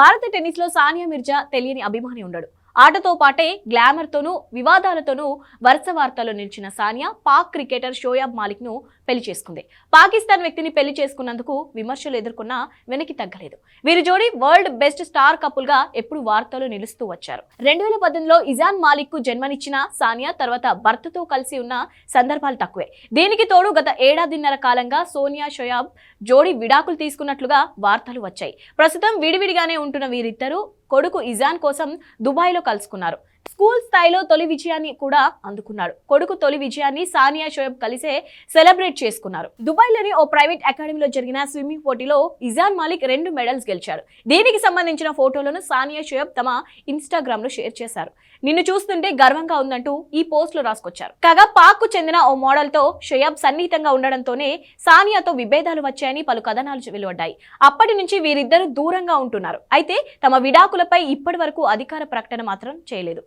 భారత టెన్నిస్లో సానియా మిర్జా తెలియని అభిమాని ఉండడు. ఆటతో పాటే గ్లామర్తోనూ వివాదాలతోనూ వరుస వార్తల్లో నిలిచిన సానియా పాక్ క్రికెటర్ షోయాబ్ మాలిక్ను పెళ్ళి చేసుకుంది. పాకిస్తాన్ వ్యక్తిని పెళ్ళి చేసుకున్నందుకు విమర్శలు ఎదుర్కొన్నా వెనక్కి తగ్గలేదు. వీరి జోడి వరల్డ్ బెస్ట్ స్టార్ కపుల్గా ఎప్పుడు వార్తలు నిలుస్తూ వచ్చారు. రెండు వేల పద్దెనిమిదిలో ఇజాన్ మాలిక్కు జన్మనిచ్చిన సానియా తర్వాత భర్తతో కలిసి ఉన్న సందర్భాలు తక్కువే. దీనికి తోడు గత ఏడాదిన్నర కాలంగా సోనియా షోయాబ్ జోడీ విడాకులు తీసుకున్నట్లుగా వార్తలు వచ్చాయి. ప్రస్తుతం విడివిడిగానే ఉంటున్న వీరిద్దరూ కొడుకు ఇజాన్ కోసం దుబాయ్లో కలుసుకున్నారు. స్కూల్ స్థాయిలో తొలి విజయాన్ని కూడా అందుకున్నాడు కొడుకు తొలి విజయాన్ని సానియా షోయబ్ కలిసే సెలబ్రేట్ చేసుకున్నారు. దుబాయ్లోని ఓ ప్రైవేట్ అకాడమీలో జరిగిన స్విమ్మింగ్ పోటీలో ఇజాన్ మాలిక్ రెండు మెడల్స్ గెలిచారు. దీనికి సంబంధించిన ఫోటోలను సానియా షోయబ్ తమ ఇన్స్టాగ్రామ్లో షేర్ చేశారు. నిన్ను చూస్తుంటే గర్వంగా ఉందంటూ ఈ పోస్ట్లో రాసుకొచ్చారు. కాగా పాక్కు చెందిన ఓ మోడల్తో షోయబ్ సన్నిహితంగా ఉండడంతోనే సానియాతో విభేదాలు వచ్చాయని పలు కథనాలు వెలువడ్డాయి. అప్పటి నుంచి వీరిద్దరూ దూరంగా ఉంటున్నారు. అయితే తమ విడాకులపై ఇప్పటి వరకు అధికార ప్రకటన మాత్రం చేయలేదు.